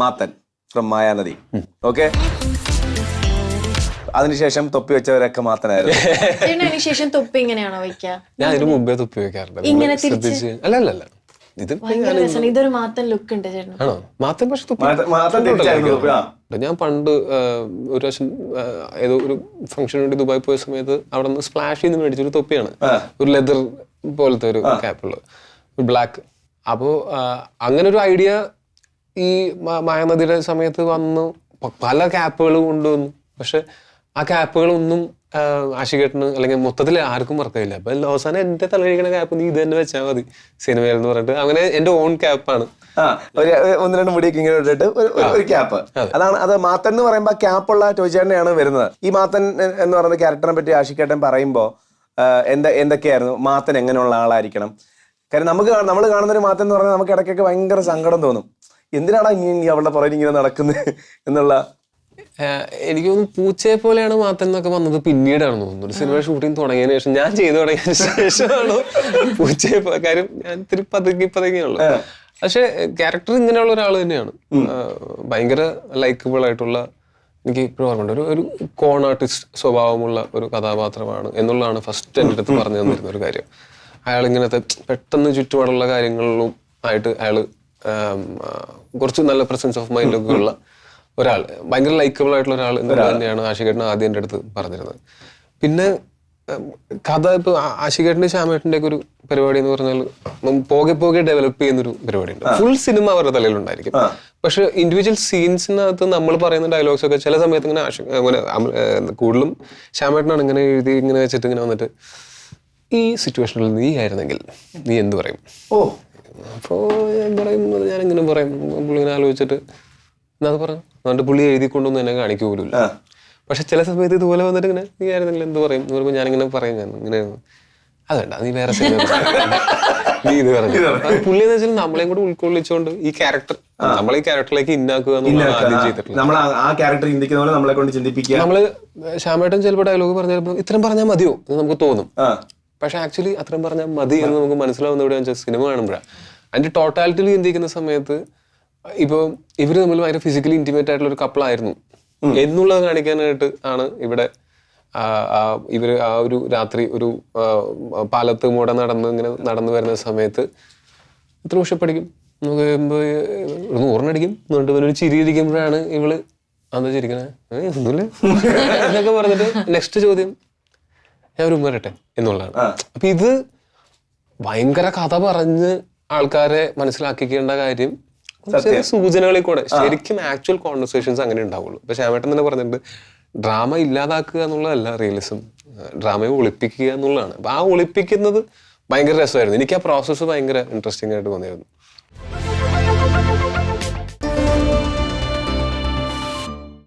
Mathan from Mayanadi. Okay അതിനുശേഷം തൊപ്പി വെച്ചവരൊക്കെ മാത്തനായിരുന്നു. ചേട്ടൻ ശേഷം തൊപ്പി ഇങ്ങനെയാണോ ഞാൻ ഇതിന് മുമ്പേ തൊപ്പി വെക്കാറുണ്ട്. ഇങ്ങനെ തിരിച്ച്? അല്ല അല്ല അല്ല. ഇത് ഭയങ്കര രസമാണ്. ഇതൊരു മാത്തൻ ലുക്ക് ഉണ്ട് ആണോ? മാത്തൻ പക്ഷെ തുപ്പി മാത്തൻ തിരിച്ചായിരുന്നു ഞാൻ പണ്ട് ഒരു പ്രാവശ്യം ഏതോ ഒരു ഫംഗ്ഷന് വേണ്ടി ദുബായി പോയ സമയത്ത് അവിടെ നിന്ന് സ്പ്ലാഷ് ചെയ്ത് മേടിച്ചൊരു തൊപ്പിയാണ്. ഒരു ലെതർ പോലത്തെ ഒരു ക്യാപ്പുള്ള ഒരു ബ്ലാക്ക് അപ്പോൾ അങ്ങനെ ഒരു ഐഡിയ ഈ മായനദിയുടെ സമയത്ത് വന്നു. പല ക്യാപ്പുകൾ കൊണ്ടുവന്നു. പക്ഷെ ആ ക്യാപ്പുകളൊന്നും ആഷികേട്ടന് അല്ലെങ്കിൽ മൊത്തത്തിൽ ആർക്കും വർക്കായില്ല. അപ്പൊ അവസാനം എന്റെ തലകഴിക്കണ ക്യാപ്പ് നീ ഇത് തന്നെ വെച്ചാൽ മതി സിനിമയിൽ എന്ന് പറഞ്ഞിട്ട്. അങ്ങനെ എന്റെ ഓൺ ക്യാപ്പാണ്. ഒന്ന് രണ്ട് മുടിയൊക്കെ ഇങ്ങനെ ഇട്ടിട്ട് ഒരു ക്യാപ്പ്. അതാണ് അത് മാത്തൻ എന്ന് പറയുമ്പോൾ ക്യാപ്പുള്ള ടോയ്ച്ചേട്ടനെയാണ് വരുന്നത്. ഈ മാത്തൻ എന്ന് പറയുന്ന ക്യാരക്ടറിനെ പറ്റി ആഷികേട്ടൻ പറയുമ്പോ എന്താ എന്തൊക്കെയായിരുന്നു? മാത്തൻ എങ്ങനെയുള്ള ആളായിരിക്കണം? കാര്യം നമുക്ക് നമ്മൾ കാണുന്ന ഒരു മാത്തൻ എന്ന് പറഞ്ഞാൽ നമുക്ക് ഇടയ്ക്കൊക്കെ ഭയങ്കര സങ്കടം തോന്നും. എന്തിനാണ് ഇനി അവളുടെ പുറകിൽ ഇങ്ങനെ നടക്കുന്നത് എന്നുള്ള എനിക്ക് തോന്നുന്നു പൂച്ചയെ പോലെയാണ് മാത്തൻ എന്നൊക്കെ വന്നത് പിന്നീടാണ് തോന്നുന്നു ഒരു സിനിമ ഷൂട്ടിംഗ് തുടങ്ങിയതിന് ശേഷം ഞാൻ ചെയ്തു തുടങ്ങിയതിന് ശേഷമാണ് പൂച്ചയെ പോലെ കാര്യം ഞാൻ ഇത്തിരി പതുക്കി പതുങ്ങിയുള്ളു. പക്ഷെ ക്യാരക്ടർ ഇങ്ങനെയുള്ള ഒരാൾ തന്നെയാണ്. ഭയങ്കര ലൈക്കബിൾ ആയിട്ടുള്ള എനിക്ക് ഇപ്പോഴും ഓർമ്മയുണ്ട്. ഒരു ഒരു കോൺ ആർട്ടിസ്റ്റ് സ്വഭാവമുള്ള ഒരു കഥാപാത്രമാണ് എന്നുള്ളതാണ് ഫസ്റ്റ് എന്റെ അടുത്ത് പറഞ്ഞു തന്നിരുന്ന ഒരു കാര്യം. അയാൾ ഇങ്ങനത്തെ പെട്ടെന്ന് ചുറ്റുപാടുള്ള കാര്യങ്ങളിലും ആയിട്ട് അയാൾ കുറച്ച് നല്ല പ്രസൻസ് ഓഫ് മൈൻഡ് ഒക്കെ ഉള്ള ഒരാൾ. ഭയങ്കര ലൈക്കബിൾ ആയിട്ടുള്ള ഒരാൾ എന്നുള്ളത് തന്നെയാണ് ആഷികേട്ടൻ ആദ്യം എന്റെ അടുത്ത് പറഞ്ഞിരുന്നത്. പിന്നെ കഥ ഇപ്പൊ ആശികേട്ടന്റെ ശ്യാമേട്ടന്റെ ഒക്കെ ഒരു പരിപാടി എന്ന് പറഞ്ഞാൽ പോകെ പോകെ ഡെവലപ്പ് ചെയ്യുന്ന ഒരു പരിപാടിയുണ്ട് ഫുൾ സിനിമ അവരുടെ തലയിലുണ്ടായിരിക്കും. പക്ഷെ ഇൻഡിവിജ്വൽ സീൻസിനകത്ത് നമ്മൾ പറയുന്ന ഡയലോഗ്സ് ഒക്കെ ചില സമയത്ത് ഇങ്ങനെ ആശ ഇങ്ങനെ കൂടുതലും ശ്യാമേട്ടനാണ് ഇങ്ങനെ എഴുതി ഇങ്ങനെ വെച്ചിട്ട് ഇങ്ങനെ വന്നിട്ട് ഈ സിറ്റുവേഷനിൽ നീ ആയിരുന്നെങ്കിൽ നീ എന്ത് പറയും? ഓ. അപ്പോൾ ഞാൻ പറയും അത് ഞാൻ ഇങ്ങനെ പറയും. പുള്ളി ഇങ്ങനെ ആലോചിച്ചിട്ട് എന്നാ അത് പറഞ്ഞു എന്നിട്ട് പുള്ളി എഴുതി കൊണ്ടൊന്നും എന്നെ കാണിക്കൂ പോലുമില്ല പക്ഷെ ചില സമയത്ത് ഇതുപോലെ വന്നിട്ട് ഇങ്ങനെ നീ ആയിരുന്നെങ്കിൽ എന്ത് പറയും? എന്ന് പറയുമ്പോൾ ഞാനിങ്ങനെ പറയും ഞാൻ ഇങ്ങനെ അത് വേണ്ട നീ വേറെ സിനിമ നീ ഇത് പറഞ്ഞു പുള്ളി എന്ന് വെച്ചാൽ നമ്മളെയും കൂടെ ഉൾക്കൊള്ളിച്ചുകൊണ്ട് ഈ ക്യാരക്ടർ നമ്മളെ ഈ ക്യാരക്ടറിലേക്ക് ഇന്നാക്കുക എന്നുള്ളതാണ് ആദ്യം ചെയ്തിട്ടുള്ളത്. നമ്മൾ ആ ക്യാരക്ടർ ചിന്തിക്കുന്ന പോലെ നമ്മളെ കൊണ്ട് ചിന്തിപ്പിക്കുക. നമ്മൾ ശ്യാമേട്ടൻ ചിലപ്പോൾ ഡയലോഗ് പറഞ്ഞാൽ ഇത്രയും പറഞ്ഞാൽ മതിയോ എന്ന് നമുക്ക് തോന്നും. പക്ഷെ ആക്ച്വലി അത്രയും പറഞ്ഞാൽ മതി എന്ന് നമുക്ക് മനസ്സിലാവുന്ന എവിടെയാണെന്ന് വെച്ചാൽ സിനിമ കാണുമ്പോഴാണ് അതിന്റെ ടോട്ടാലിറ്റിയിൽ ചിന്തിക്കുന്ന സമയത്ത് ഇപ്പോൾ ഇവർ തമ്മിൽ ഭയങ്കര ഫിസിക്കലി ഇന്റിമേറ്റ് ആയിട്ടുള്ള ഒരു കപ്പിളായിരുന്നു എന്നുള്ളത് കാണിക്കാനായിട്ട് ആണ് ഇവിടെ ഇവർ ആ, ഒരു രാത്രി ഒരു പാലത്ത് മൂടെ നടന്ന് ഇങ്ങനെ നടന്നു വരുന്ന സമയത്ത് എത്ര വർഷപ്പടിക്കും നമുക്ക് ഒരു നൂറിനടിക്കും എന്നിട്ട് ഇവനൊരു ചിരി ഇരിക്കുമ്പോഴാണ് ഇവൾ അന്ന് ചിരിക്കണേ? ഒന്നുമില്ല. എന്നൊക്കെ പറഞ്ഞിട്ട് നെക്സ്റ്റ് ചോദ്യം ഞാൻ ഒരു വരട്ടെ എന്നുള്ളതാണ്. അപ്പൊ ഇത് ഭയങ്കര കഥ പറഞ്ഞ് ആൾക്കാരെ മനസ്സിലാക്കിക്കേണ്ട കാര്യം ചെറിയ സൂചനകളിൽ കൂടെ. ശരിക്കും ആക്ച്വൽ കോൺവെർസേഷൻസ് അങ്ങനെ ഉണ്ടാവുള്ളൂ. ഇപ്പൊ ശ്യാമേട്ടൻ തന്നെ പറഞ്ഞിട്ടുണ്ട് ഡ്രാമ ഇല്ലാതാക്കുക എന്നുള്ളതല്ല റിയലിസം ഡ്രാമയെ ഒളിപ്പിക്കുക എന്നുള്ളതാണ്. അപ്പൊ ആ ഒളിപ്പിക്കുന്നത് ഭയങ്കര രസമായിരുന്നു. എനിക്ക് ആ പ്രോസസ്സ് ഭയങ്കര ഇൻട്രസ്റ്റിംഗ് ആയിട്ട് തോന്നിയിരുന്നു